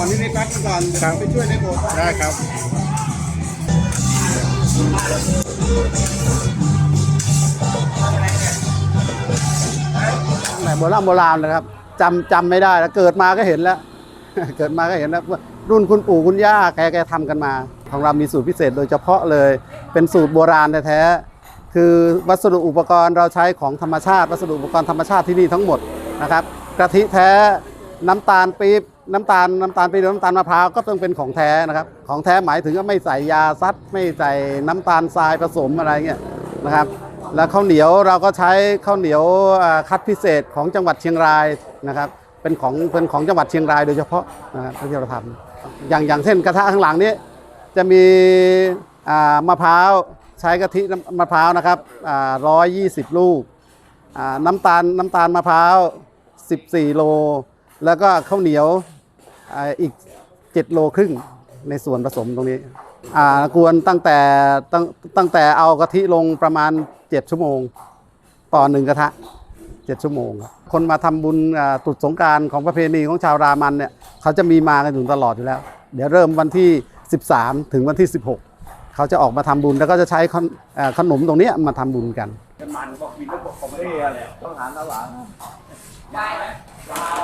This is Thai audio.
อนที่นี่แป๊บนึงก่อนครับ ไปช่วยในโบสถ์ได้ครับไหนโบราณโบราณนะครับจำจำไม่ได้แล้วเกิดมาก็เห็นแล้ว เกิดมาก็เห็นแล้วว่ารุ่นคุณปู่คุณย่าแกแกทำกันมา ของเรามีสูตรพิเศษโดยเฉพาะเลย เป็นสูตรโบราณแท้ๆคือวัสดุอุปกรณ์เราใช้ของธรรมชาติ วัสดุอุปกรณ์ธรรมชาติที่นี่ทั้งหมดนะครับกะทิแท้น้ำตาลปี๊บ น้ำตาลน้ำตาลปี๊บหรือน้ำตาลมะพร้าวก็ต้องเป็นของแท้นะครับ ของแท้หมายถึงว่าไม่ใส่ยาซัดไม่ใส่น้ำตาลทรายผสมอะไรเงี้ยนะครับ แล้วข้าวเหนียวเราก็ใช้ข้าวเหนียวคัดพิเศษของจังหวัดเชียงรายนะครับ เป็นของเป็นของจังหวัดเชียงรายโดยเฉพาะนะครับที่เราทำอย่างอย่างเช่นกระทะข้างหลังนี้ จะมีมะพร้าวใช้กะทิมะพร้าวนะครับร้อยยี่สิบลูกน้ำตาลน้ำตาลมะพร้าว 14 โล แล้วก็ข้าวเหนียว อ่าอีก 7 โลครึ่งในส่วนผสมตรงนี้อ่ากวนตั้งแต่ตั้งตั้งแต่เอากะทิลงประมาณ 7 ชั่วโมง ต่อหนึ่งกระทะ 7 ชั่วโมงครับคนมาทำบุญอ่าตรุษสงกรารของประเพณีของชาวรามันเนี่ยเขาจะมีมากันอยู่ตลอดอยู่แล้ว เดี๋ยวเริ่มวันที่ 13 ถึงวันที่ 16 เขาจะออกมาทำบุญแล้วก็จะใช้ขนอ่าขนมตรงเนี้ยมาทำบุญกันมันบอกกินแล้วบอกเขาไม่ได้อะไรต้องหาตลาดได้ไหมลาออกได้ลาออกไหม